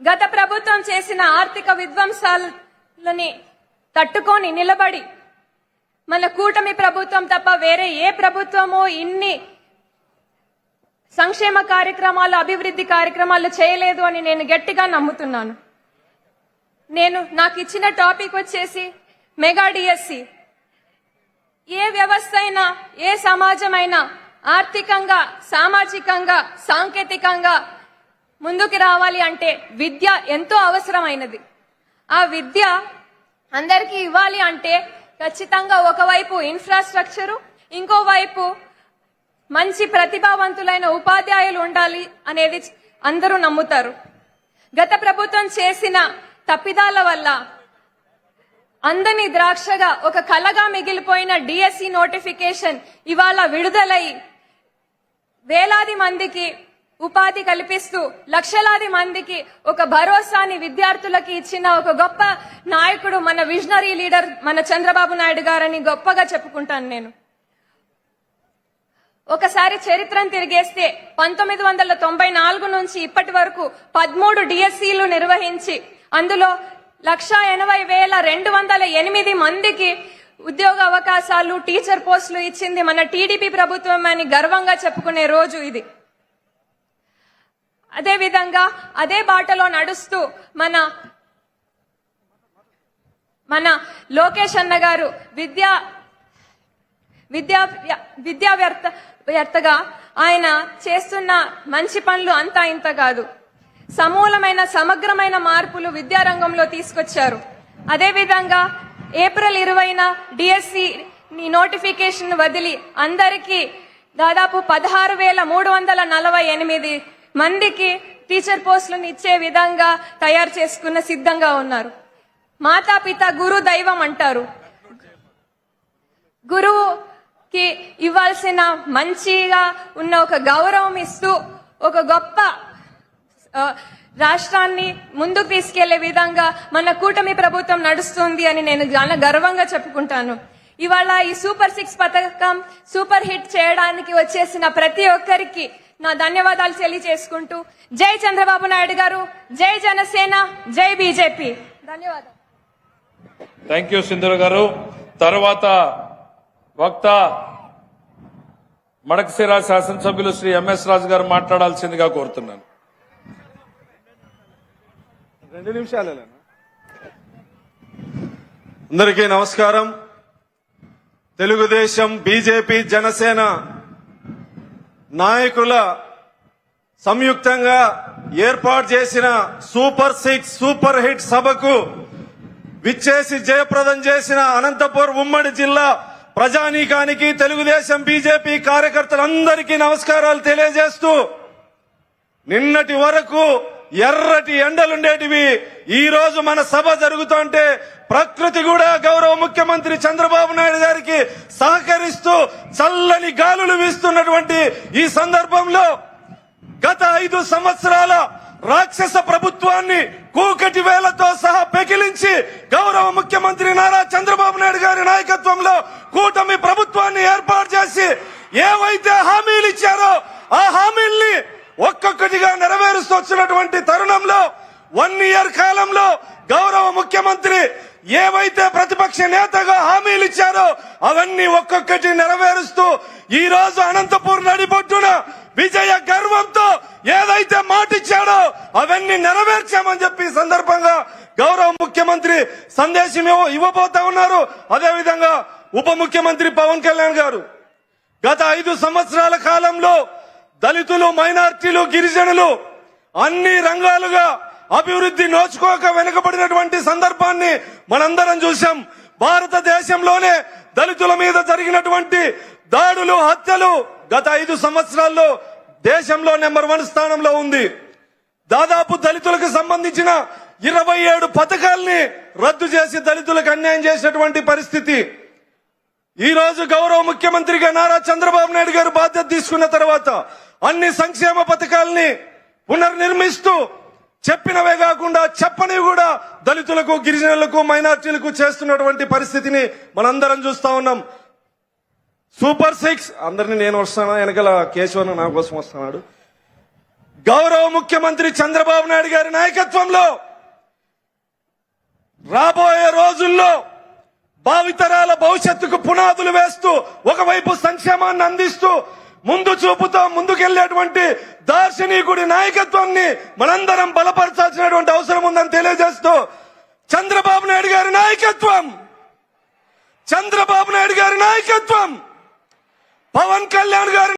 గత ప్రభుత్వం చేసిన ఆర్థిక విధ్వంసాలని తట్టుకొని నిలబడి మన కూటమి ప్రభుత్వం తప్ప వేరే ఏ ప్రభుత్వము ఇన్ని సంక్షేమ కార్యక్రమాలు అభివృద్ధి కార్యక్రమాలు చేయలేదు అని నేను గట్టిగా నమ్ముతున్నాను. నేను నాకు ఇచ్చిన టాపిక్ వచ్చేసి మెగా డిఎస్సి. ఏ వ్యవస్థ అయినా ఏ సమాజమైనా ఆర్థికంగా సామాజికంగా సాంకేతికంగా ముందుకు రావాలి అంటే విద్య ఎంతో అవసరమైనది. ఆ విద్య అందరికీ ఇవ్వాలి అంటే ఖచ్చితంగా ఒకవైపు ఇన్ఫ్రాస్ట్రక్చరు ఇంకోవైపు మంచి ప్రతిభావంతులైన ఉపాధ్యాయులు ఉండాలి అనేది అందరూ నమ్ముతారు. గత ప్రభుత్వం చేసిన తప్పిదాల వల్ల అందని ద్రాక్షగా ఒక కలగా మిగిలిపోయిన డిఎస్సి నోటిఫికేషన్ ఇవాళ విడుదలై వేలాది మందికి ఉపాధి కల్పిస్తూ లక్షలాది మందికి ఒక భరోసాని విద్యార్థులకి ఇచ్చిన ఒక గొప్ప నాయకుడు మన విజనరీ లీడర్ మన చంద్రబాబు నాయుడు గారని గొప్పగా చెప్పుకుంటాను నేను. ఒకసారి చరిత్రను తిరిగేస్తే పంతొమ్మిది వందల తొంభై నాలుగు నుంచి ఇప్పటి వరకు పదమూడు డిఎస్సీలు నిర్వహించి అందులో లక్ష ఎనభై వేల రెండు వందల ఎనిమిది మందికి ఉద్యోగ అవకాశాలు టీచర్ పోస్టులు ఇచ్చింది మన టీడీపీ ప్రభుత్వం అని గర్వంగా చెప్పుకునే రోజు ఇది. అదేవిధంగా అదే బాటలో నడుస్తూ మన మన లోకేష్ అన్న గారు విద్యా విద్యా విద్యా వ్యర్థ వ్యర్థగా ఆయన చేస్తున్న మంచి పనులు అంతా ఇంత కాదు. సమూలమైన సమగ్రమైన మార్పులు విద్యారంగంలో తీసుకొచ్చారు. అదేవిధంగా ఏప్రిల్ ఇరవైన డిఎస్సి నోటిఫికేషన్ వదిలి అందరికీ దాదాపు పదహారు వేల మూడు వందల నలభై ఎనిమిది మందికి టీచర్ పోస్టులను ఇచ్చే విధంగా తయారు చేసుకున్న సిద్ధంగా ఉన్నారు. మాతాపిత గురు దైవం అంటారు. గురువుకి ఇవ్వాల్సిన మంచిగా ఉన్న ఒక గౌరవం ఇస్తూ ఒక గొప్ప రాష్ట్రాన్ని ముందుకు తీసుకెళ్ళే విధంగా మన కూటమి ప్రభుత్వం నడుస్తుంది అని నేను చాలా గర్వంగా చెప్పుకుంటాను. ఇవాళ ఈ సూపర్ సిక్స్ పథకం సూపర్ హిట్ చేయడానికి వచ్చేసిన ప్రతి ఒక్కరికి నా ధన్యవాదాలు తెలియజేసుకుంటూ జై చంద్రబాబు నాయుడు గారు జై జనసేన జై బీజేపీ. ధన్యవాదాలు. థ్యాంక్ యూ సింధుర గారు. తర్వాత వక్త మడకశిర శాసనసభ్యులు శ్రీ ఎంఎస్ రాజు గారు మాట్లాడాల్సిందిగా కోరుతున్నాను. రెండు నిమిషాలేనా అందరికీ నమస్కారం. తెలుగుదేశం బీజేపీ జనసేన నాయకుల సంయుక్తంగా ఏర్పాటు చేసిన సూపర్ సిక్స్ సూపర్ హిట్ సభకు విచ్చేసి జయప్రదం చేసిన అనంతపూర్ ఉమ్మడి జిల్లా ప్రజానీకానికి తెలుగుదేశం బీజేపీ కార్యకర్తలందరికీ నమస్కారాలు తెలియజేస్తూ నిన్నటి వరకు ఎర్రటి ఎండలుండేటివి. ఈ రోజు మన సభ జరుగుతుంటే ప్రకృతి కూడా గౌరవ ముఖ్యమంత్రి చంద్రబాబు నాయుడు గారికి సహకరిస్తూ చల్లని గాలులు వీస్తున్నటువంటి ఈ సందర్భంలో గత ఐదు సంవత్సరాల రాక్షస ప్రభుత్వాన్ని కూకటి వేలతో సహా పెకిలించి గౌరవ ముఖ్యమంత్రి నారా చంద్రబాబు నాయుడు గారి నాయకత్వంలో కూటమి ప్రభుత్వాన్ని ఏర్పాటు చేసి ఏవైతే హామీలు ఇచ్చారో ఆ హామీల్ని ఒక్కొక్కటిగా నెరవేరుస్తూ వచ్చినటువంటి తరుణంలో వన్ ఇయర్ కాలంలో గౌరవ ముఖ్యమంత్రి ఏవైతే ప్రతిపక్ష నేతగా హామీలు ఇచ్చారో అవన్నీ ఒక్కొక్కటి నెరవేరుస్తూ ఈ రోజు అనంతపూర్ నడిపొట్టున విజయ గర్వంతో ఏదైతే మాటిచ్చాడో అవన్నీ నెరవేర్చామని చెప్పి సందర్భంగా గౌరవ ముఖ్యమంత్రి సందేశం ఇవ్వబోతా ఉన్నారు. అదేవిధంగా ఉప ముఖ్యమంత్రి పవన్ కళ్యాణ్ గారు. గత ఐదు సంవత్సరాల కాలంలో దళితులు మైనార్టీలు గిరిజనులు అన్ని రంగాలుగా అభివృద్ధి నోచుకోక వెనుకబడినటువంటి సందర్భాన్ని మనందరం చూశాం. భారతదేశంలోనే దళితుల మీద జరిగినటువంటి దాడులు హత్యలు గత ఐదు సంవత్సరాల్లో దేశంలో నెంబర్ వన్ స్థానంలో ఉంది. దాదాపు దళితులకు సంబంధించిన ఇరవై ఏడు పథకాల్ని రద్దు చేసి దళితులకు అన్యాయం చేసినటువంటి పరిస్థితి. ఈ రోజు గౌరవ ముఖ్యమంత్రిగా నారా చంద్రబాబు నాయుడు గారు బాధ్యత తీసుకున్న తర్వాత అన్ని సంక్షేమ పథకాల్ని పునర్నిర్మిస్తూ చెప్పినవే కాకుండా చెప్పనివి కూడా దళితులకు గిరిజనులకు మైనార్టీలకు చేస్తున్నటువంటి పరిస్థితిని మనందరం చూస్తా ఉన్నాం. సూపర్ సిక్స్ అందరినీ నేను వస్తానా? వెనకాల కేశవన్ నా కోసం వస్తున్నాడు. గౌరవ ముఖ్యమంత్రి చంద్రబాబు నాయుడు గారి నాయకత్వంలో రాబోయే రోజుల్లో భావితరాల భవిష్యత్తుకు పునాదులు వేస్తూ ఒకవైపు సంక్షేమాన్ని అందిస్తూ ముందు చూపుతో ముందుకెళ్ళేటువంటి దార్శనికుడి నాయకత్వాన్ని మనందరం బలపరచాల్సినటువంటి అవసరం ఉందని తెలియజేస్తూ చంద్రబాబు నాయుడు గారి నాయకత్వం! చంద్రబాబు నాయుడు గారి నాయకత్వం! పవన్ కళ్యాణ్ గారి